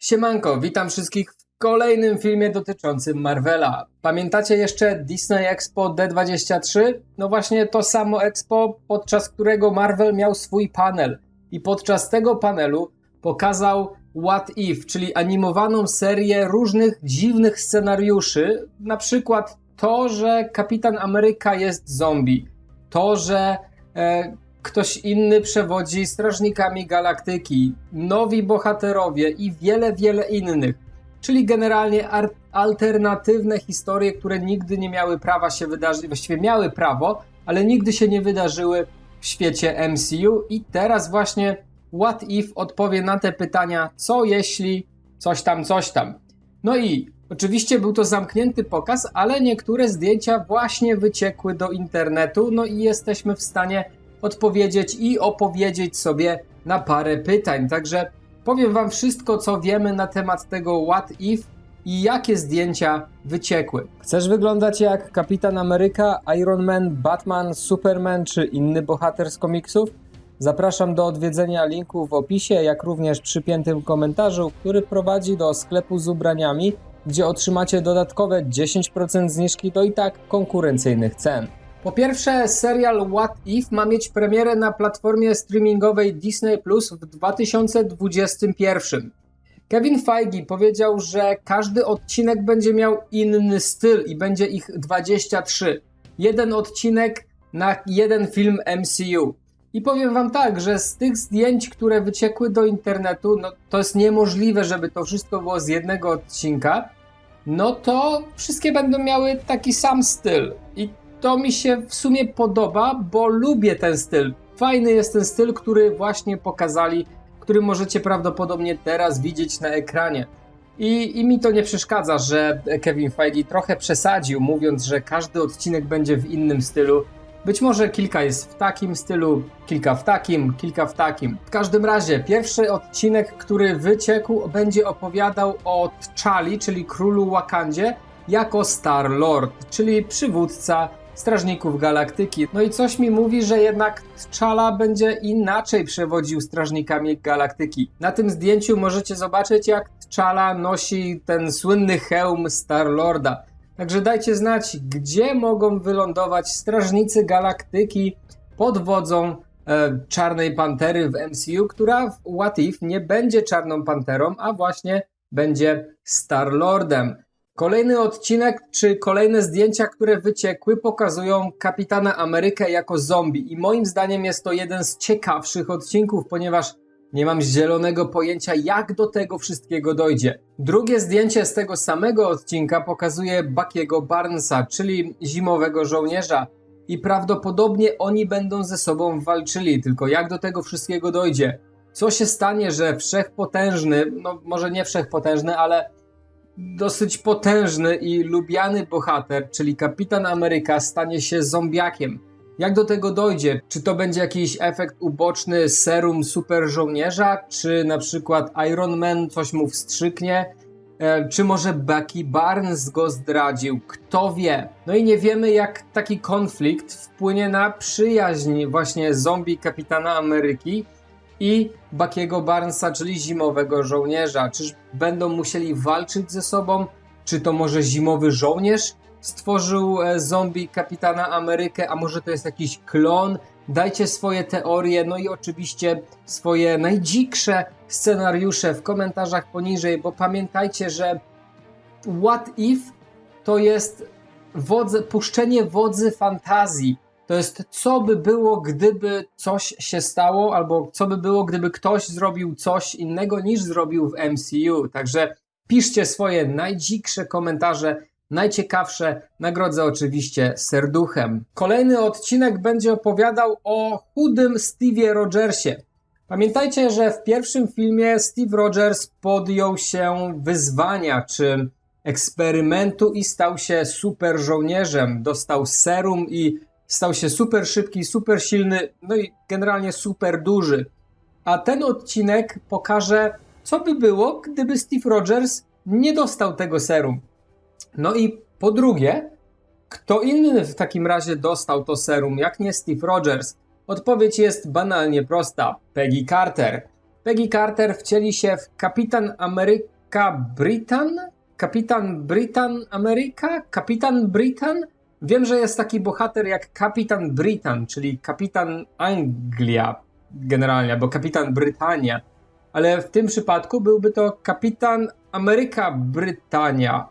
Siemanko, witam wszystkich w kolejnym filmie dotyczącym Marvela. Pamiętacie jeszcze Disney Expo D23? No właśnie to samo Expo, podczas którego Marvel miał swój panel. I podczas tego panelu pokazał What If, czyli animowaną serię różnych dziwnych scenariuszy. Na przykład to, że Kapitan Ameryka jest zombie. To, że e, ktoś inny przewodzi Strażnikami Galaktyki, nowi bohaterowie i wiele, wiele innych. Czyli generalnie alternatywne historie, które nigdy nie miały prawa się wydarzyć, właściwie miały prawo, ale nigdy się nie wydarzyły w świecie MCU. I teraz właśnie What If odpowie na te pytania, co jeśli coś tam, coś tam. No i oczywiście był to zamknięty pokaz, ale niektóre zdjęcia właśnie wyciekły do internetu, no i jesteśmy w stanie odpowiedzieć i opowiedzieć sobie na parę pytań. Także powiem Wam wszystko, co wiemy na temat tego What If i jakie zdjęcia wyciekły. Chcesz wyglądać jak Kapitan Ameryka, Iron Man, Batman, Superman czy inny bohater z komiksów? Zapraszam do odwiedzenia linku w opisie, jak również przypiętym komentarzu, który prowadzi do sklepu z ubraniami, gdzie otrzymacie dodatkowe 10% zniżki do i tak konkurencyjnych cen. Po pierwsze, serial What If ma mieć premierę na platformie streamingowej Disney Plus w 2021. Kevin Feige powiedział, że każdy odcinek będzie miał inny styl i będzie ich 23. Jeden odcinek na jeden film MCU. I powiem wam tak, że z tych zdjęć, które wyciekły do internetu, no to jest niemożliwe, żeby to wszystko było z jednego odcinka. No to wszystkie będą miały taki sam styl. I to mi się w sumie podoba, bo lubię ten styl. Fajny jest ten styl, który właśnie pokazali, który możecie prawdopodobnie teraz widzieć na ekranie. I, I mi to nie przeszkadza, że Kevin Feige trochę przesadził, mówiąc, że każdy odcinek będzie w innym stylu. Być może kilka jest w takim stylu, kilka w takim, kilka w takim. W każdym razie, pierwszy odcinek, który wyciekł, będzie opowiadał o T'Challi, czyli królu Wakandzie, jako Star Lord, czyli przywódca Strażników Galaktyki. No i coś mi mówi, że jednak T'Challa będzie inaczej przewodził Strażnikami Galaktyki. Na tym zdjęciu możecie zobaczyć, jak T'Challa nosi ten słynny hełm Star Lorda. Także dajcie znać, gdzie mogą wylądować Strażnicy Galaktyki pod wodzą e, Czarnej Pantery w MCU, która w What If nie będzie Czarną Panterą, a właśnie będzie Star Lordem. Kolejny odcinek, czy kolejne zdjęcia, które wyciekły, pokazują Kapitana Amerykę jako zombie. I moim zdaniem jest to jeden z ciekawszych odcinków, ponieważ nie mam zielonego pojęcia, jak do tego wszystkiego dojdzie. Drugie zdjęcie z tego samego odcinka pokazuje Buckiego Barnesa, czyli zimowego żołnierza. I prawdopodobnie oni będą ze sobą walczyli, tylko jak do tego wszystkiego dojdzie? Co się stanie, że wszechpotężny, no może nie wszechpotężny, ale dosyć potężny i lubiany bohater, czyli Kapitan Ameryka, stanie się zombiakiem. Jak do tego dojdzie? Czy to będzie jakiś efekt uboczny serum super żołnierza? Czy na przykład Iron Man coś mu wstrzyknie? E, czy może Bucky Barnes go zdradził? Kto wie? No i nie wiemy, jak taki konflikt wpłynie na przyjaźń właśnie zombie Kapitana Ameryki i Buckiego Barnesa, czyli zimowego żołnierza. Czyż będą musieli walczyć ze sobą? Czy to może zimowy żołnierz stworzył e, zombie Kapitana Amerykę, a może to jest jakiś klon? Dajcie swoje teorie, no i oczywiście swoje najdziksze scenariusze w komentarzach poniżej, bo pamiętajcie, że What If to jest wodze, puszczenie wodzy fantazji. To jest co by było, gdyby coś się stało, albo co by było, gdyby ktoś zrobił coś innego niż zrobił w MCU. Także piszcie swoje najdziksze komentarze, najciekawsze. Nagrodzę oczywiście serduchem. Kolejny odcinek będzie opowiadał o chudym Steve'ie Rogersie. Pamiętajcie, że w pierwszym filmie Steve Rogers podjął się wyzwania czy eksperymentu i stał się super żołnierzem. Dostał serum i stał się super szybki, super silny, no i generalnie super duży. A ten odcinek pokaże, co by było, gdyby Steve Rogers nie dostał tego serum. No i po drugie, kto inny w takim razie dostał to serum, jak nie Steve Rogers? Odpowiedź jest banalnie prosta: Peggy Carter. Peggy Carter wcieli się w Kapitan Ameryka Britan? Kapitan Britan Ameryka? Kapitan Britan? Wiem, że jest taki bohater jak Kapitan Britan, czyli Kapitan Anglia generalnie, albo Kapitan Brytania, ale w tym przypadku byłby to Kapitan Ameryka Brytania.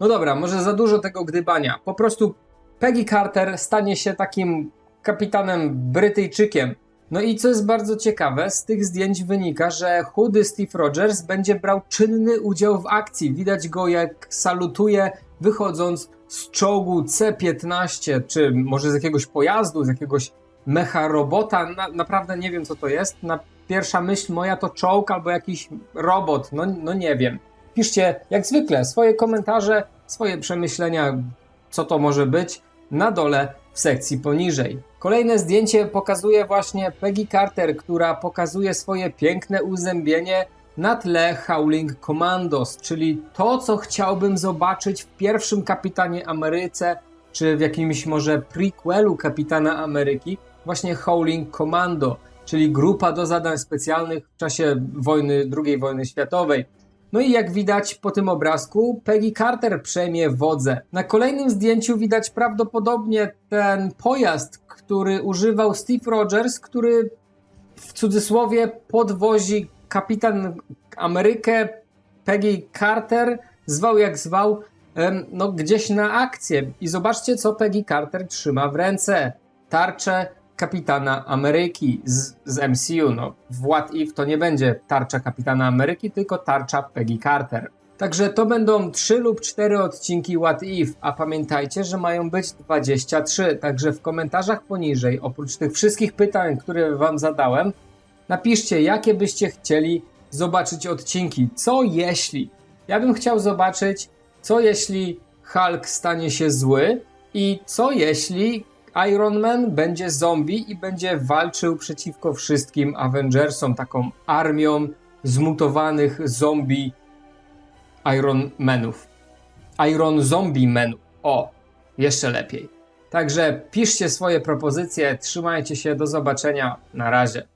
No dobra, może za dużo tego gdybania. Po prostu Peggy Carter stanie się takim kapitanem Brytyjczykiem. No i co jest bardzo ciekawe, z tych zdjęć wynika, że chudy Steve Rogers będzie brał czynny udział w akcji. Widać go jak salutuje wychodząc z czołgu C-15, czy może z jakiegoś pojazdu, z jakiegoś mecha robota. Na, naprawdę nie wiem co to jest. Na pierwsza myśl moja to czołg albo jakiś robot. No, no nie wiem. Piszcie jak zwykle swoje komentarze, swoje przemyślenia, co to może być na dole w sekcji poniżej. Kolejne zdjęcie pokazuje właśnie Peggy Carter, która pokazuje swoje piękne uzębienie na tle Howling Commandos, czyli to, co chciałbym zobaczyć w pierwszym Kapitanie Ameryce, czy w jakimś może prequelu Kapitana Ameryki, właśnie Howling Commando, czyli grupa do zadań specjalnych w czasie wojny, II wojny światowej. No i jak widać po tym obrazku, Peggy Carter przejmie wodzę. Na kolejnym zdjęciu widać prawdopodobnie ten pojazd, który używał Steve Rogers, który w cudzysłowie podwozi kapitan Amerykę Peggy Carter, zwał jak zwał, no gdzieś na akcję. I zobaczcie, co Peggy Carter trzyma w ręce. Tarczę kapitana Ameryki z, z MCU. No, w What If to nie będzie tarcza kapitana Ameryki, tylko tarcza Peggy Carter. Także to będą 3 lub 4 odcinki What If, a pamiętajcie, że mają być 23. Także w komentarzach poniżej, oprócz tych wszystkich pytań, które Wam zadałem, napiszcie, jakie byście chcieli zobaczyć odcinki. Co jeśli? Ja bym chciał zobaczyć, co jeśli Hulk stanie się zły i co jeśli Iron Man będzie zombie i będzie walczył przeciwko wszystkim Avengersom, taką armią zmutowanych zombie Iron Manów. Iron Zombie Menów. O, jeszcze lepiej. Także piszcie swoje propozycje, trzymajcie się, do zobaczenia, na razie.